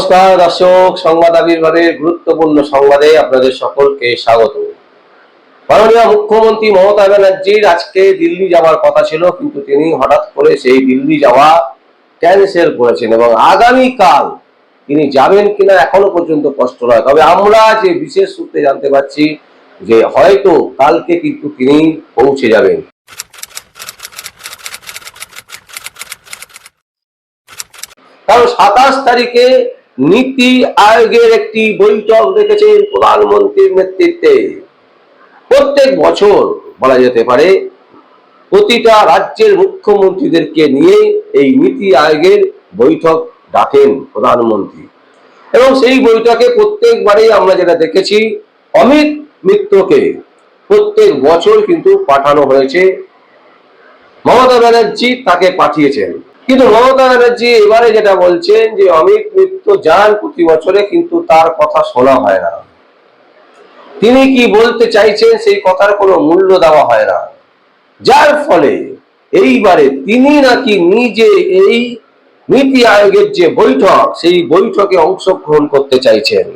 নমস্কার, দর্শক, সংবাদ আবির্ভাবের গুরুত্বপূর্ণ সংবাদে আপনাদের সকলকে স্বাগত। মাননীয় মুখ্যমন্ত্রী মমতা ব্যানার্জির আজকে দিল্লি যাওয়ার কথা ছিল, কিন্তু তিনি হঠাৎ করে সেই দিল্লি যাওয়া ক্যান্সেল করেছেন এবং আগামীকাল তিনি যাবেন কিনা এখনও পর্যন্ত স্পষ্ট নয়। তবে আমরা যে বিশেষ সূত্রে জানতে পারছি যে হয়তো কালকে কিন্তু তিনি পৌঁছে যাবেন। কারণ সাতাশ তারিখে নীতি আয়োগের একটি বৈঠক রেখেছেন প্রধানমন্ত্রীর নেতৃত্বে। প্রত্যেক বছর বলা যেতে পারে, প্রতিটা রাজ্যের মুখ্যমন্ত্রীদেরকে নিয়ে এই নীতি আয়োগের বৈঠক ডাকেন প্রধানমন্ত্রী। এবং সেই বৈঠকে প্রত্যেকবারেই আমরা যেটা দেখেছি, অমিত মিত্রকে প্রত্যেক বছর কিন্তু পাঠানো হয়েছে। মমতা ব্যানার্জি তাকে পাঠিয়েছেন। কিন্তু মমতা ব্যানার্জি এবারে যেটা বলছেন যে অমিত মিত্র যান প্রতি বছরে কিন্তু তার কথা শোনা হয় না। তিনি কি বলতে চাইছেন সেই কথার কোনো মূল্য দেওয়া হয় না। যার ফলে এইবারে তিনি নাকি নিজে এই নীতি আয়োগের যে বৈঠক, সেই বৈঠকে অংশগ্রহণ করতে চাইছেন।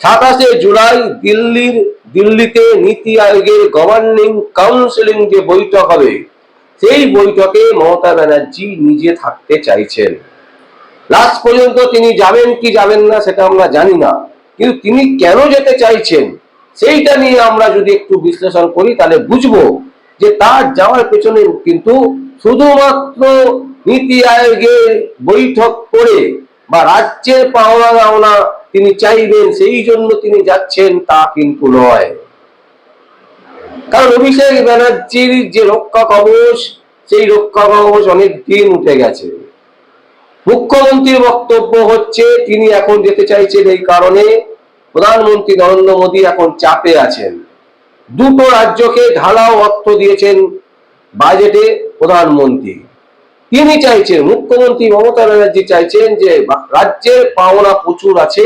সাতাশে জুলাই দিল্লির, দিল্লিতে নীতি আয়োগের গভর্নিং কাউন্সিলিং যে বৈঠক হবে সেই বৈঠকে মমতা ব্যানার্জি নিজে থাকতে চাইছেন। লাস্ট পর্যন্ত তিনি যাবেন কি যাবেন না সেটা আমরা জানি না, কিন্তু তিনি কেন যেতে চাইছেন সেইটা নিয়ে আমরা যদি একটু বিশ্লেষণ করি তাহলে বুঝব যে তার যাওয়ার পেছনে কিন্তু শুধুমাত্র নীতি আয়োগের বৈঠক করে বা রাজ্যের পাওনা দাওনা তিনি চাইবেন, সেই জন্য তিনি যাচ্ছেন তা কিন্তু নয়। কারণ অভিষেক ব্যানার্জির যে রক্ষা কবচ, সেই রক্ষা কবচ অনেক দিন উঠে গেছে। মুখ্যমন্ত্রীর বক্তব্য হচ্ছে, তিনি এখন যেতে চাইছেন এই কারণে, প্রধানমন্ত্রী নরেন্দ্র মোদী এখন চাপে আছেন। দুটো রাজ্যকে ঢালাও অর্থ দিয়েছেন বাজেটে প্রধানমন্ত্রী। তিনি চাইছেন, মুখ্যমন্ত্রী মমতা ব্যানার্জি চাইছেন যে রাজ্যের পাওনা প্রচুর আছে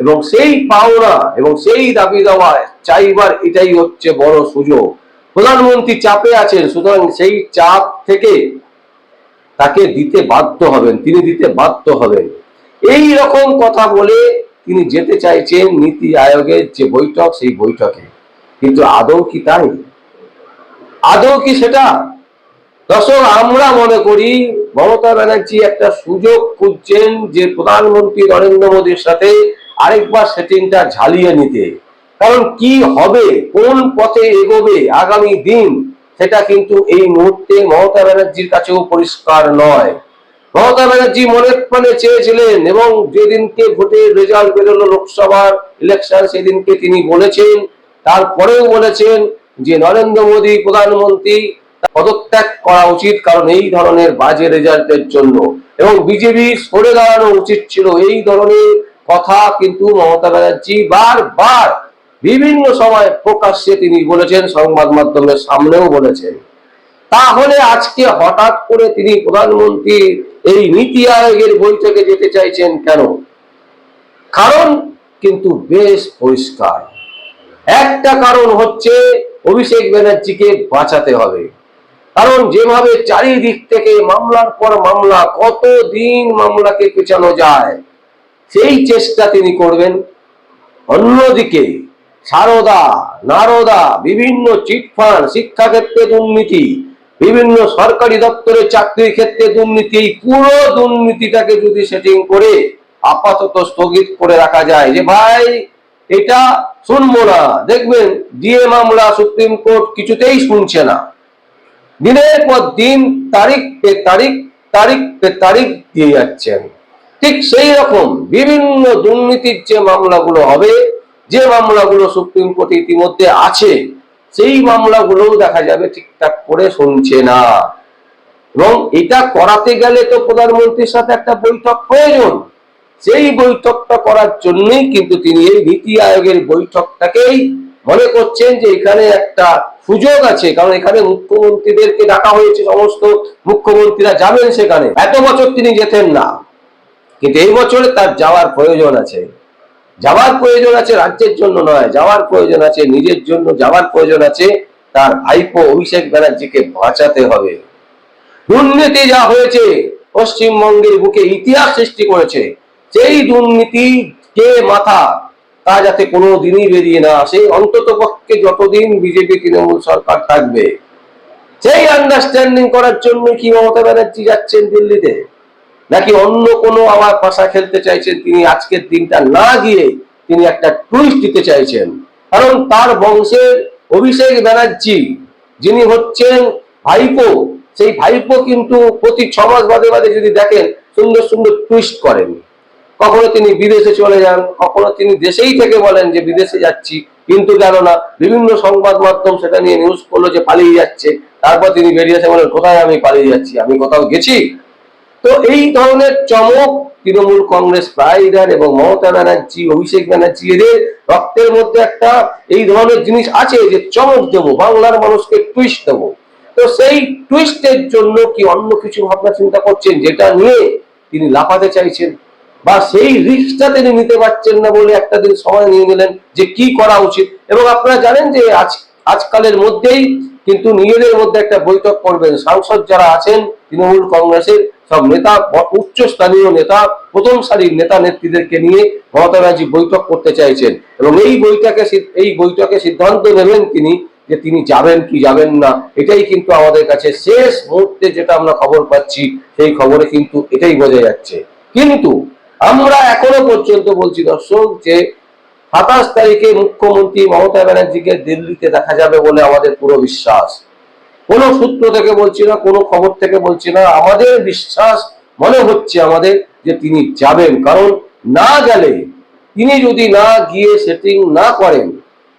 এবং সেই পাওনা এবং সেই দাবি দেওয়া চাইবার এটাই হচ্ছে বড় সুযোগ। প্রধানমন্ত্রী চাপে আছেন, সুতরাং সেই চাপ থেকে তাকে দিতে বাধ্য হবেন, তিনি দিতে বাধ্য হবেন। এই রকম কথা বলে তিনি যেতে চাইছেন নীতি আয়োগের যে বৈঠক, সেই বৈঠকে। কিন্তু আদৌ কি তাই? আদৌ কি সেটা? দর্শক, আমরা মনে করি মমতা ব্যানার্জি একটা সুযোগ খুঁজছেন যে প্রধানমন্ত্রী নরেন্দ্র মোদীর সাথে আরেকবার সেটিংটা ঝালিয়ে নিতে। কারণ কি হবে, কোন পথে এগোবে, আগামী দিন, সেটা কিন্তু এই মুহূর্তে মমতা ব্যানার্জির কাছেও পরিষ্কার নয়। মমতা ব্যানার্জি মনে প্রাণে চেয়েছিলেন এবং যেদিনকে ভোটের রেজাল্ট বেরোলো লোকসভার ইলেকশন সেদিনকে তিনি বলেছেন, তারপরেও বলেছেন যে নরেন্দ্র মোদী প্রধানমন্ত্রী পদত্যাগ করা উচিত কারণ এই ধরনের বাজে রেজাল্টের জন্য। এবং বিজেপি সরে দাঁড়ানো উচিত ছিল। এই ধরনের কথা কিন্তু মমতা ব্যানার্জি বারবার বিভিন্ন সময় প্রকাশ্যে তিনি বলেছেন, সংবাদ মাধ্যমের সামনেও বলেছেন। তাহলে আজকে হঠাৎ করে তিনি প্রধানমন্ত্রী এই নীতি আয়োগের বৈঠকে যেতে চাইছেন কেন? কারণ কিন্তু বেশ পরিষ্কার। একটা কারণ হচ্ছে অভিষেক ব্যানার্জিকে বাঁচাতে হবে। কারণ যেভাবে চারিদিক থেকে মামলার পর মামলা কত দিন মামলাকে পেছানো যায় সেই চেষ্টা তিনি করবেন। অন্যদিকে সারদা, নারদা, বিভিন্ন চিটফান্ড, শিক্ষাক্ষেত্রে দুর্নীতি, বিভিন্ন সরকারি দপ্তরে চাকরির ক্ষেত্রে দুর্নীতি, এই পুরো দুর্নীতিটাকে যদি সেটিং করে আপাতত স্থগিত করে রাখা যায় যে, ভাই, এটা শুনব না। দেখবেন ডিএ মামলা সুপ্রিম কোর্ট কিছুতেই শুনছে না। দিনের পর দিন তারিখ পে তারিখ তারিখ পে তারিখ দিয়ে যাচ্ছেন। ঠিক সেই রকম বিভিন্ন দুর্নীতির যে মামলাগুলো হবে, যে মামলাগুলো সুপ্রিম কোর্টে ইতিমধ্যে আছে, সেই মামলাগুলোও দেখা যাবে ঠিকঠাক করে শুনছে না। এবং এটা করাতে গেলে তো প্রধানমন্ত্রীর সাথে একটা বৈঠক প্রয়োজন। সেই বৈঠকটা করার জন্যই কিন্তু তিনি এই নীতি আয়োগের বৈঠকটাকেই মনে করছেন যে এখানে একটা সুযোগ আছে, কারণ এখানে মুখ্যমন্ত্রীদেরকে ডাকা হয়েছে, সমস্ত মুখ্যমন্ত্রীরা যাবেন সেখানে। এত বছর তিনি যেতেন না। কিন্তু এই বছরে তার যাওয়ার প্রয়োজন আছে। যাওয়ার প্রয়োজন আছে রাজ্যের জন্য নয়, যাওয়ার প্রয়োজন আছে নিজের জন্য, যাওয়ার প্রয়োজন আছে তার ভাইপো অভিষেক ব্যানার্জিকে বাঁচাতে হবে। দুর্নীতি যা হয়েছে, পশ্চিমবঙ্গের বুকে ইতিহাস সৃষ্টি করেছে, সেই দুর্নীতি কে মাথা, তা যাতে কোনো দিনই বেরিয়ে না আসে, অন্তত পক্ষে যতদিন বিজেপি, তৃণমূল সরকার থাকবে। সেই আন্ডারস্ট্যান্ডিং করার জন্য কি মমতা ব্যানার্জি যাচ্ছেন দিল্লিতে? নাকি অন্য কোনো আবার পাশা খেলতে চাইছেন? তিনি আজকের দিনটা না গিয়ে তিনি একটা টুইস্ট দিতে চাইছেন। কারণ তার বংশের অভিষেক ব্যানার্জি, যিনি হচ্ছেন ভাইপো, সেই ভাইপো কিন্তু প্রতি ছ মাস বাদে বাদে যদি দেখেন, সুন্দর সুন্দর টুইস্ট করেন। কখনো তিনি বিদেশে চলে যান, কখনো তিনি দেশেই থেকে বলেন যে বিদেশে যাচ্ছি। কিন্তু গেল না, বিভিন্ন সংবাদ মাধ্যম সেটা নিয়ে নিউজ করল যে পালিয়ে যাচ্ছে। তারপর তিনি বেরিয়ে এসে বলেন, কোথায় আমি পালিয়ে যাচ্ছি? আমি কোথাও গেছি? তো এই ধরনের চমক তৃণমূল কংগ্রেস প্রাইডার এবং মমতা ব্যানার্জি, অভিষেক ব্যানার্জি, এদের রক্তের মধ্যে একটা এই ধরনের জিনিস আছে যে চমক দেবো, বাংলার মানুষকে টুইস্ট দেবো। তো সেই টুইস্টের জন্য কি অন্য কিছু ভাবনা চিন্তা করছেন যেটা নিয়ে তিনি লাফাতে চাইছেন? বা সেই রিস্কটা তিনি নিতে পারছেন না বলে একটা দিন সময় নিয়ে নিলেন যে কি করা উচিত? এবং আপনারা জানেন যে আজ, আজকালের মধ্যেই কিন্তু নিজেদের মধ্যে একটা বৈঠক করবেন। সাংসদ যারা আছেন তৃণমূল কংগ্রেসের সব নেতা, উচ্চ স্থানীয় নেতা, প্রথম সারির নেতা নেত্রীদেরকে নিয়ে মমতা ব্যানার্জি বৈঠক করতে চাইছেন। এবং এই বৈঠকে এই বৈঠকে সিদ্ধান্ত নেবেন তিনি যে তিনি যাবেন কি যাবেন না, এটাই কিন্তু আমাদের কাছে শেষ মুহূর্তে যেটা আমরা খবর পাচ্ছি, সেই খবরে কিন্তু এটাই বোঝা যাচ্ছে। কিন্তু আমরা এখনও পর্যন্ত বলছি দর্শক যে সাতাশ তারিখে মুখ্যমন্ত্রী মমতা ব্যানার্জিকে দিল্লিতে দেখা যাবে বলে আমাদের পুরো বিশ্বাস। কোনো সূত্র থেকে বলছি না, কোনো খবর থেকে বলছি না। আমাদের বিশ্বাস মনে হচ্ছে আমাদের যে তিনি যাবেন। কারণ না গেলে, তিনি যদি না গিয়ে সেটিং না করেন,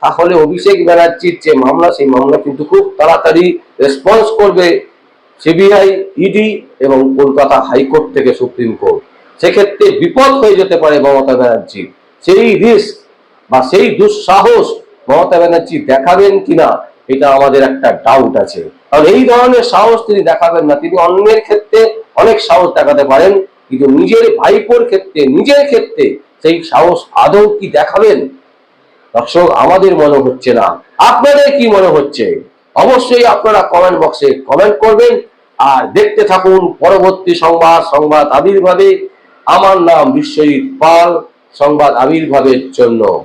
তাহলে অভিষেক ব্যানার্জির যে মামলা, সেই মামলা কিন্তু খুব তাড়াতাড়ি রেসপন্স করবে সিবিআই ইডি এবং কলকাতা হাইকোর্ট থেকে সুপ্রিম কোর্ট। সেক্ষেত্রে বিপদ হয়ে যেতে পারে মমতা ব্যানার্জি। সেই রিস্ক বা সেই দুঃসাহস মমতা ব্যানার্জি দেখাবেন কিনা এটা আমাদের একটা ডাউট আছে। কারণ এই ধরনের সাহস তিনি দেখাবেন না। তিনি অন্যের ক্ষেত্রে অনেক সাহস দেখাতে পারেন, কিন্তু নিজের ভাইপোর ক্ষেত্রে, নিজের ক্ষেত্রে সেই সাহস আদৌ কি দেখাবেন? দর্শক, আমাদের মনে হচ্ছে না। আপনাদের কি মনে হচ্ছে? অবশ্যই আপনারা কমেন্ট বক্সে কমেন্ট করবেন। আর দেখতে থাকুন পরবর্তী সংবাদ সংবাদ আবির্ভাবে। আমার নাম বিশ্বজিৎ পাল, সংবাদ আবির্ভাবের জন্য।